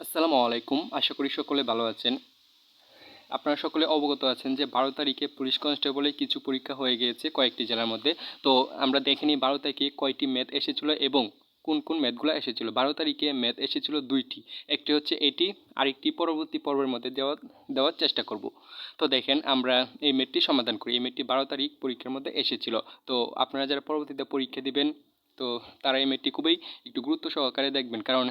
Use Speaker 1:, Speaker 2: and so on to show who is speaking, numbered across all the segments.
Speaker 1: আসসালামু আলাইকুম। আশা করি সকলে ভালো আছেন। আপনারা সকলে অবগত আছেন যে বারো তারিখে পুলিশ কনস্টেবলে কিছু পরীক্ষা হয়ে গিয়েছে কয়েকটি জেলার মধ্যে। তো আমরা দেখিনি বারো তারিখে কয়টি ম্যাথ এসেছিল এবং কোন কোন ম্যাথগুলো এসেছিল। বারো তারিখে ম্যাথ এসেছিল দুইটি। একটি হচ্ছে এটি, আরেকটি পরবর্তী পর্বের মধ্যে দেওয়া, দেওয়ার চেষ্টা করব। তো দেখেন আমরা এই ম্যাথটি সমাধান করি। এই ম্যাথটি বারো তারিখ পরীক্ষার মধ্যে এসেছিল। তো আপনারা যারা পরবর্তীতে পরীক্ষা দিবেন, তো তারা এই ম্যাথটি খুবই একটু গুরুত্ব সহকারে দেখবেন। কারণ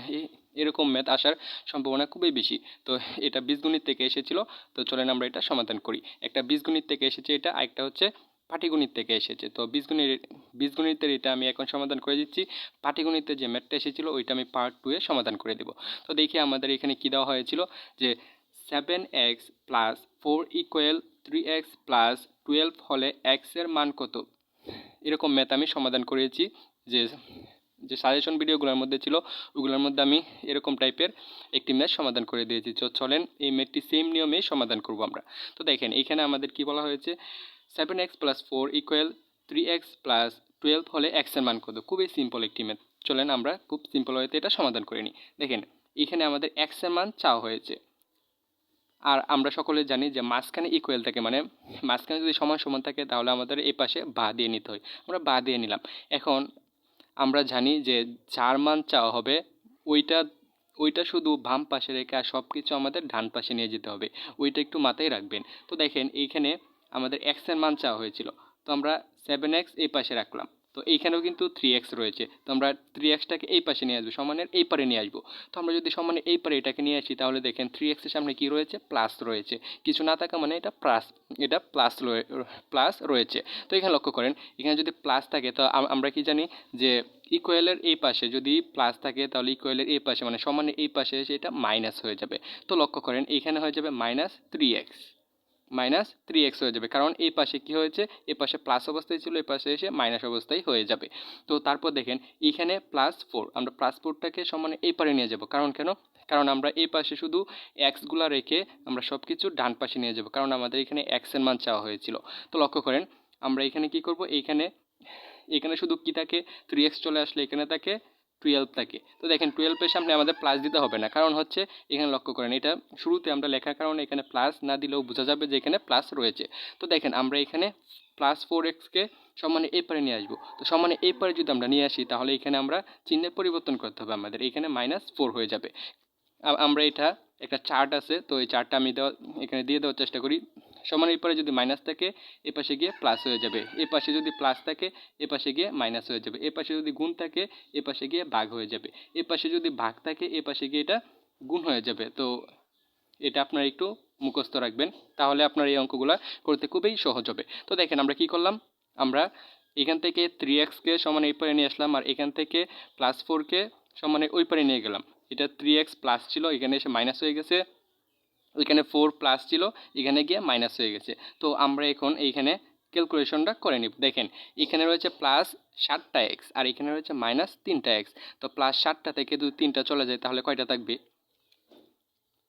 Speaker 1: এরকম ম্যাথ আসার সম্ভাবনা খুবই বেশি। তো এটা বীজগণিত থেকে এসেছিল। তো চলেন আমরা এটা সমাধান করি। একটা বীজগণিত থেকে এসেছে এটা, আরেকটা হচ্ছে পাটিগণিত থেকে এসেছে। তো বীজগণিত, বীজগণিতের এটা আমি এখন সমাধান করে দিচ্ছি। পাটিগণিতের যে ম্যাথটা এসেছিল, ওইটা আমি পার্ট টু এ সমাধান করে দেব। তো দেখি আমাদের এখানে কী দেওয়া হয়েছিল যে seven x plus four equal three x plus twelve হলে এক্সের মান কত? এরকম ম্যাথ আমি সমাধান করেছি যে যে সাজেশন ভিডিওগুলোর মধ্যে ছিল, ওগুলোর মধ্যে আমি এরকম টাইপের একটি ম্যাথ সমাধান করে দিয়েছি। তো চলেন এই ম্যাথটি সেম নিয়মেই সমাধান করব আমরা। তো দেখেন, এখানে আমাদের কি বলা হয়েছে? Seven x plus four equal three x plus twelve হলে এক্সের মান কত? খুবই সিম্পল একটি ম্যাথ চলেন আমরা খুব সিম্পল হয়েতে এটা সমাধান করে নিই। দেখেন, এখানে আমাদের এক্সের মান চাওয়া হয়েছে। আর আমরা সকলে জানি যে মাঝখানে ইকুয়াল থাকে মানে মাঝখানে যদি সমান সমান থাকে তাহলে আমাদের এই পাশে বা দিয়ে নিতে হয়। আমরা বা দিয়ে নিলাম। এখন আমরা জানি যে যার মান চাওয়া হবে, ওইটা ওইটা শুধু বাম পাশে রেখে আর সব কিছু আমাদের ডান পাশে নিয়ে যেতে হবে। ওইটা একটু মাথায় রাখবেন। তো দেখেন, এইখানে আমাদের এক্সের মান চাওয়া হয়েছিল। তো আমরা সেভেন এক্স এই পাশে রাখলাম। তো এইখানেও কিন্তু থ্রি এক্স রয়েছে। তো আমরা থ্রি এক্সটাকে এই পাশে নিয়ে আসব, সমানের এই পারে নিয়ে আসব। তো আমরা যদি সমানের এই পারে এটাকে নিয়ে আসি, তাহলে দেখেন থ্রি এক্সের সামনে কী রয়েছে? প্লাস রয়েছে। কিছু না থাকা মানে এটা প্লাস এটা প্লাস প্লাস রয়েছে। তো এখানে লক্ষ্য করেন, এখানে যদি প্লাস থাকে, তো আমরা কি জানি যে ইকুয়ালের এই পাশে যদি প্লাস থাকে, তাহলে ইকুয়ালের এই পাশে মানে সমানের এই পাশে এসে এটা মাইনাস হয়ে যাবে। তো লক্ষ্য করেন এইখানে হয়ে যাবে minus three x minus three x হয়ে যাবে। কারণ এই পাশে কি হয়েছে? এই পাশে প্লাস অবস্থায় ছিল এই পাশে এসে মাইনাস অবস্থায় হয়ে যাবে। তো তারপর দেখেন এইখানে প্লাস ফোর আমরা প্লাস ফোরটাকে সমানে এই পারে নিয়ে যাব। কারণ কেন? কারণ আমরা এই পাশে শুধু এক্সগুলা রেখে আমরা সব কিছু ডান পাশে নিয়ে যাব। কারণ আমাদের এখানে এক্সের মান চাওয়া হয়েছিল। তো লক্ষ্য করেন, আমরা এখানে কি করব? এইখানে এখানে শুধু কি থাকে? থ্রি এক্স চলে আসলে এখানে থাকে। টুয়েলভ থাকে। তো দেখেন টুয়েলভের সামনে আমাদের প্লাস দিতে হবে না। কারণ হচ্ছে এখানে লক্ষ্য করেন, এটা শুরুতে আমরা লেখার কারণে এখানে প্লাস না দিলেও বোঝা যাবে যে এখানে প্লাস রয়েছে। তো দেখেন, আমরা এখানে প্লাস ফোর এক্সকে সমানে এই পারে নিয়ে আসব। তো সমানে এই পারে যদি আমরা নিয়ে আসি, তাহলে এখানে আমরা চিহ্নের পরিবর্তন করতে হবে আমাদের। এখানে মাইনাস ফোর হয়ে যাবে। আমরা এটা একটা চার্ট আছে, তো এই চার্টটা আমি দেওয়া, এখানে দিয়ে দেওয়ার চেষ্টা করি। সমানের পরে যদি মাইনাস থাকে, এ পাশে গিয়ে প্লাস হয়ে যাবে। এ পাশে যদি প্লাস থাকে, এ পাশে গিয়ে মাইনাস হয়ে যাবে। এ পাশে যদি গুণ থাকে, এ পাশে গিয়ে ভাগ হয়ে যাবে। এ পাশে যদি ভাগ থাকে, এ পাশে গিয়ে এটা গুণ হয়ে যাবে। তো এটা আপনারা একটু মুখস্থ রাখবেন, তাহলে আপনার এই অঙ্কগুলো করতে খুবই সহজ হবে। তো দেখেন আমরা কি করলাম? আমরা এখান থেকে থ্রি এক্সকে সমান এই পারে নিয়ে আসলাম, আর এখান থেকে প্লাস ফোরকে সমানে ওই পারে নিয়ে গেলাম। এটা থ্রি এক্স প্লাস ছিল, এখানে এসে মাইনাস হয়ে গেছে। ওইখানে ফোর প্লাস ছিল, এখানে গিয়ে মাইনাস হয়ে গেছে। তো আমরা এখন এইখানে ক্যালকুলেশনটা করে নিব। দেখেন, এখানে রয়েছে প্লাস সাতটা এক্স আর এখানে রয়েছে মাইনাস তিনটা এক্স তো প্লাস সাতটা থেকে যদি তিনটা চলে যায়, তাহলে কয়টা থাকবে?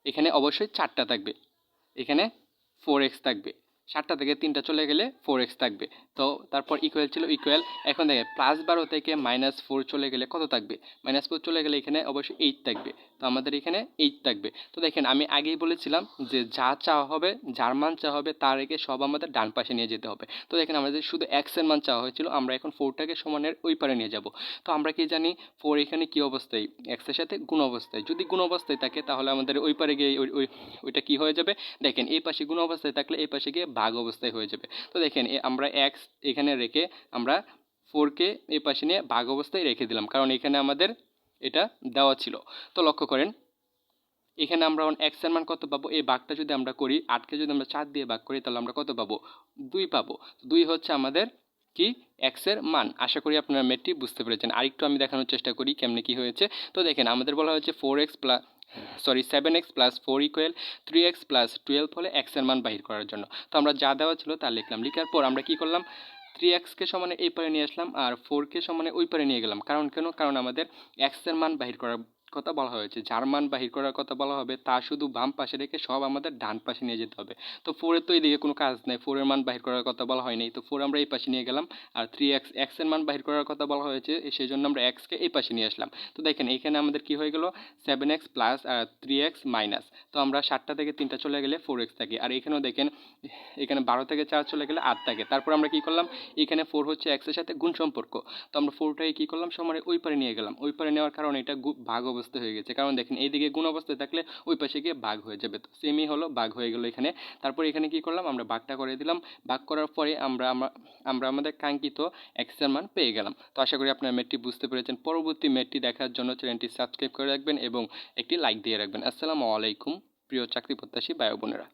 Speaker 1: এখানে অবশ্যই চারটা থাকবে। এখানে ফোর এক্স থাকবে। সাতটা থেকে তিনটা চলে গেলে ফোর এক্স থাকবে। তো তারপর ইকুয়াল ছিল ইকুয়াল এখন দেখে প্লাস বারো থেকে মাইনাস ফোর চলে গেলে কত থাকবে? মাইনাস ফোর চলে গেলে এখানে অবশ্যই এইট থাকবে। তো আমাদের এখানে এইট থাকবে। তো দেখেন, আমি আগেই বলেছিলাম যে যা চাওয়া হবে, যার মান চাওয়া হবে তার আগে সব আমাদের ডান পাশে নিয়ে যেতে হবে। তো দেখেন, আমাদের শুধু এক্সের মান চাওয়া হয়েছিল, আমরা এখন ফোরটাকে সমানের ওই পারে নিয়ে যাব। তো আমরা কি জানি ফোর এখানে কী অবস্থায়? এক্সের সাথে গুণ অবস্থায়। যদি গুণ অবস্থায় থাকে, তাহলে আমাদের ওই পারে গিয়ে ওই ওই, ওইটা কী হয়ে যাবে? দেখেন, এই পাশে গুণ অবস্থায় থাকলে এই পাশে গিয়ে ভাগ অবস্থায় হয়ে যাবে। তো দেখেন আমরা এক্স এখানে রেখে আমরা ফোরকে এই পাশে নিয়ে ভাগ অবস্থায় রেখে দিলাম, কারণ এখানে আমাদের এটা দেওয়া ছিল। তো লক্ষ্য করেন, এখানে আমরা এক্সের মান কত পাবো? এই ভাগটা যদি আমরা করি আটকে যদি আমরা চার দিয়ে ভাগ করি, তাহলে আমরা কত পাবো? দুই পাবো। দুই হচ্ছে আমাদের কি? এক্সের মান। আশা করি আপনারা ম্যাটটি বুঝতে পেরেছেন। আরেকটু আমি দেখানোর চেষ্টা করি, কেমনে কি হয়েছে। তো দেখেন, আমাদের বলা হয়েছে four x plus sorry seven x plus four equal three x plus twelve হলে এক্সের মান বাহির করার জন্য। তো আমরা যা দেওয়া ছিল তা লিখলাম। লিখার পর আমরা কি করলাম? থ্রি এক্সকে সমানে এই পারে নিয়ে আসলাম আর ফোরকে সমানে ওই পারে নিয়ে গেলাম। কারণ কেন? কারণ আমাদের এক্সের মান বাহির করার কথা বলা হয়েছে। যার মান বাহির করার কথা বলা হবে। তা শুধু বাম পাশে রেখে সব আমাদের ডান পাশে নিয়ে যেতে হবে। তো ফোরের তো এইদিকে কোনো কাজ নেই। ফোরের মান বাহির করার কথা বলা হয়নি। তো ফোর আমরা এই পাশে নিয়ে গেলাম। আর থ্রি এক্স এক্সের মান বাহির করার কথা বলা হয়েছে। সেই জন্য আমরা এক্সকে এই পাশে নিয়ে আসলাম। তো দেখেন এখানে আমাদের কি হয়ে গেল? সেভেন এক্স প্লাস আর থ্রি এক্স মাইনাস তো আমরা সাতটা থেকে তিনটা চলে গেলে ফোর এক্স থাকে। আর এখানেও দেখেন, এখানে বারো থেকে চার চলে গেলে আট থাকে। তারপর আমরা কি করলাম? এখানে ফোর হচ্ছে এক্সের সাথে গুণ সম্পর্ক। তো আমরা ফোরটাকে কী করলাম? সমানে ওই পারে নিয়ে গেলাম। ওই পারে নেওয়ার কারণে এটা ভাগ অবস্থা হয়ে গেছে। কারণ দেখেন, এইদিকে গুণ অবস্থায় থাকলে ওই পাশে গিয়ে বাঘ হয়ে যাবে। তো সেমই হলো, বাঘ হয়ে গেলো এখানে। তারপর এখানে কি করলাম, আমরা ভাগটা করে দিলাম। ভাগ করার পরে আমরা আমরা আমাদের কাঙ্ক্ষিত এক্সের মান পেয়ে গেলাম। তো আশা করি আপনার ম্যাটটি বুঝতে পেরেছেন। পরবর্তী ম্যাটটি দেখার জন্য চ্যানেলটি সাবস্ক্রাইব করে রাখবেন এবং একটি লাইক দিয়ে রাখবেন। আসসালামু আলাইকুম, প্রিয় চাকরি প্রত্যাশী বায়ু বোনেরা।